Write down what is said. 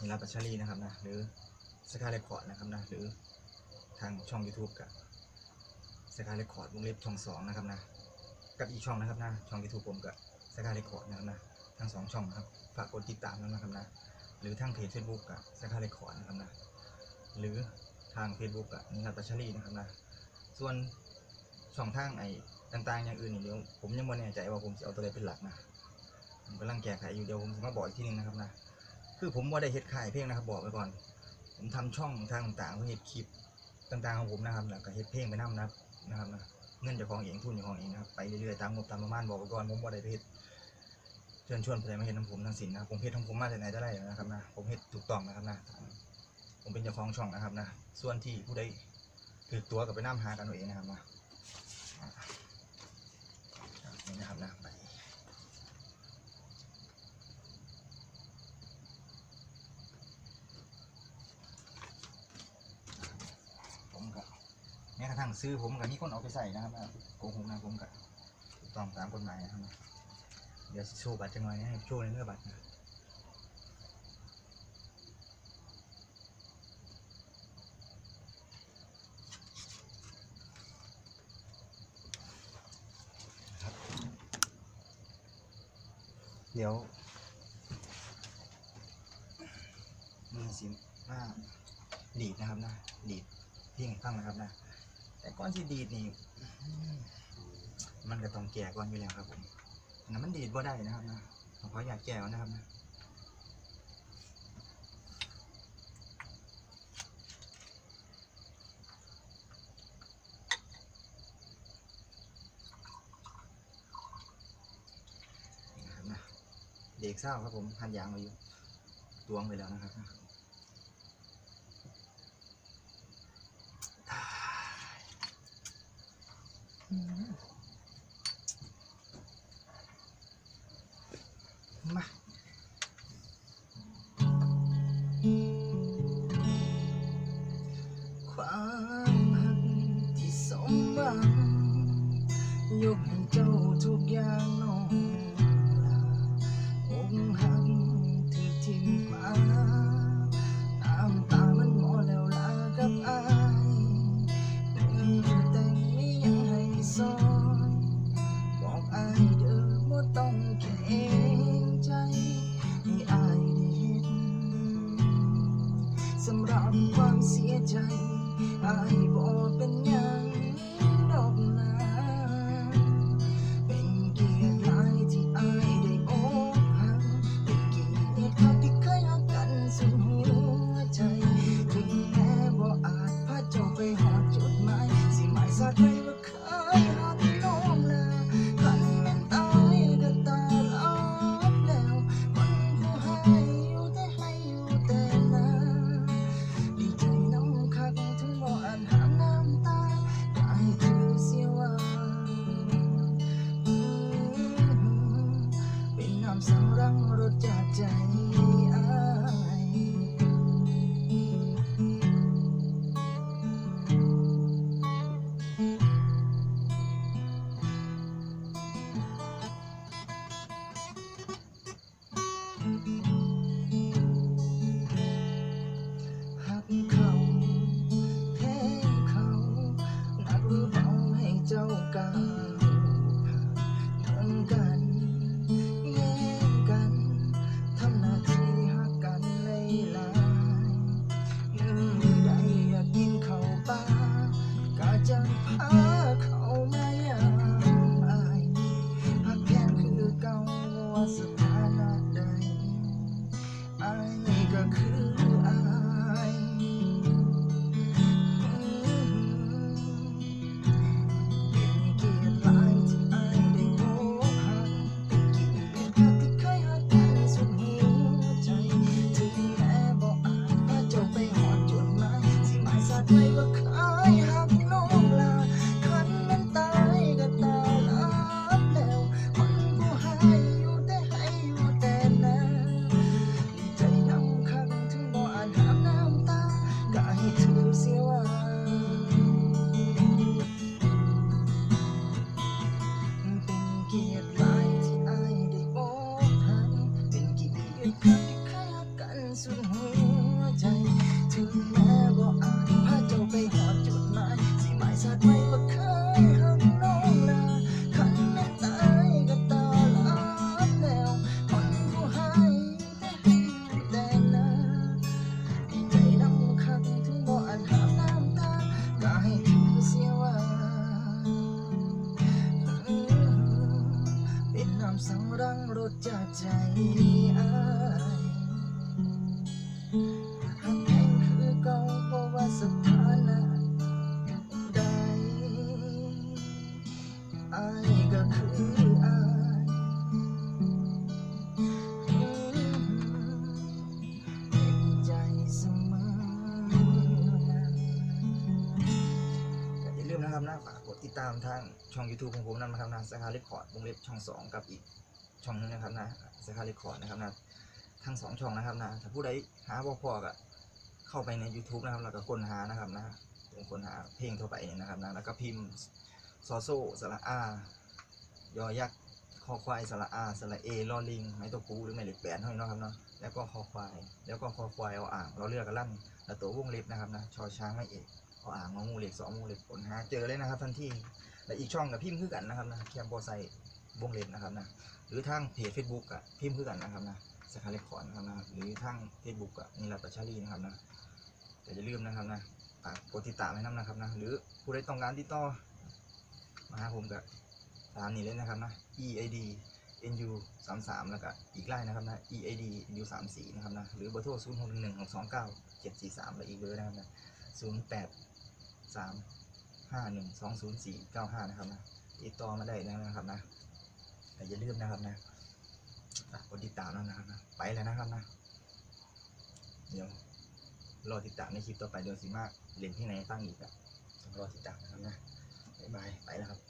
นิรัตน์ปัชชาลีนะครับนะหรือสกายเรคคอร์ดนะครับนะหรือทางช่อง YouTube กับสกายเรคคอร์ดวงเล็บช่องสองนะครับนะกับอีกช่องนะครับนะช่อง YouTube ผมกับสกายเรคคอร์ดนะครับนะทั้งสองช่องนะครับฝากกดติดตามด้วยนะครับนะหรือทางเพจ Facebook กับสกายเรคคอร์ดนะครับนะหรือทาง Facebook กับนิรัตปัชชาลีนะครับนะส่วนช่องทางไอ้ต่างๆอย่างอื่นนี่เดี๋ยวผมยังไม่แน่ใจว่าผมจะเอาตัวใดเป็นหลักนะผมกำลังแก้ไขอยู่เดี๋ยวผมจะมาบอกอีกทีหนึงนะครับนะ คือผมว่าได้เฮ็ดขายเพลงนะครับ บอกไว้ก่อน ผมทำช่องทางต่างๆเพื่อเฮ็ดคลิปต่างๆของผมนะครับแล้วก็เฮ็ดเพลงไปนำนะครับนะครับนะเงินจ้าของเองทุนจ้าของเองนะครับไปเรื่อยๆตามงบตามประมาณบอกไว้ก่อนผมว่าได้เฮ็ดเชิญชวนผู้ใดมาเฮ็ดน้ำผมทั้งสินนะผมเฮ็ดของผมมาจากไหนแต่ไรนะครับนะผมเฮ็ดถูกต้องนะครับนะผมเป็นเจ้าของช่องนะครับนะส่วนที่ผู้ใดถือตัวกับไปน้ำหากันเอาเองนะครับนะนี่นะครับนะไป ผมก็แม้กระทั่ง ซื้อผมกับมีคนเอาไปใส่นะครับนะโกหกนะผมก็ถูกต้องตามกฎหมายนะครับ เดี๋ยวโชว์บัตรจังหน่อยให้โชว์ในเนื้อบัตรนะเดี๋ยวมีสิว่าดีดนะครับนะดีดเพียงให้ฟังนะครับนะ แต่ก่อนที่ดีดนี่มันก็ต้องแก่ก่อนอยู่แล้วครับผมนนั้นมันดีดบ่ได้นะครับนะผมขออยากแก่ก่อนนะครับนะนี่นะครับนะเด็กเศร้าครับผมพันยางมาอยู่ตวงไปแล้วนะครับนะ มาความหักที่สมหวังยกให้เจ้าทุกอย่างน้องลาอกหักที่ทิ้งมาน้ำตามันหมดแล้วลากับอา ความเสียใจอายบ่เป็นยัง สถานะใดอายก็คือ ใากแทงคือก่าเพราะว่าสถานะใดอาก็คืออาเป็นใจเสมออย่าลืมนะครับนะฝากกดติดตามทางช่อง YouTube ของผมนั่นมาทำหบนะสาขาเรคคอร์ดวงเล็บช่อง 2 กับอีก ช่องนึงนะครับนะสกาเลคอร์ดนะครับนะทั้งสองช่องนะครับนะถ้าผู้ใดหาบ่พอก็เข้าไปใน YouTube นะครับแล้วก็ค้นหานะครับนะเป็นค้นหาเพลงทั่วไปนะครับนะแล้วก็พิมพ์ซอโซสระอายอยักษ์คอควายสระอาสระเอลอลิงไม้ตัวปูหรือไม้เหล็กแปดเท่านี้นะครับเนาะแล้วก็คอควาย แล้วก็คอควายเอาอ่างเราเลือกกันลั่นแล้วตัววงเล็บนะครับนะชอช้างไม่เอกเอาอ่างงงูเหล็กสองงูเหล็กผลหาเจอเลยนะครับทันทีและอีกช่องกับพิมพ์คือกันนะครับนะแคมโบไซ วงเล็บนะครับนะหรือทางเพจ Facebook กับพิมพ์คือกันนะครับนะสคาเลคอนนะครับนะหรือทาง Facebook กับนิรัตประชาลีนะครับนะแต่อย่าลืมนะครับนะฝากกดติดตามให้น้ำนะครับนะหรือผู้ใดต้องการติดต่อมาหาผมกับตามนี้เลยนะครับนะ EAD NU 3 3แล้วก็อีกไลน์นะครับนะ EAD NU 3 4นะครับนะหรือเบอร์โทร0 6 1 1 6 2 9 7 4 3และอีกเบอร์นะครับนะศูนย์แปดสามห้าหนึ่งสองศูนย์สี่เก้าห้านะครับนะติดต่อมาได้นะครับนะ แต่อย่าลืมนะครับนะกดติดตามนะครับนะไปแล้วนะครับนะ เดี๋ยวรอติดตามในคลิปต่อไปเดี๋ยวสิมากเล่นที่ไหนตั้งอีกอะรอติดตามนะครับนะบ๊ายบายไปแล้วครับ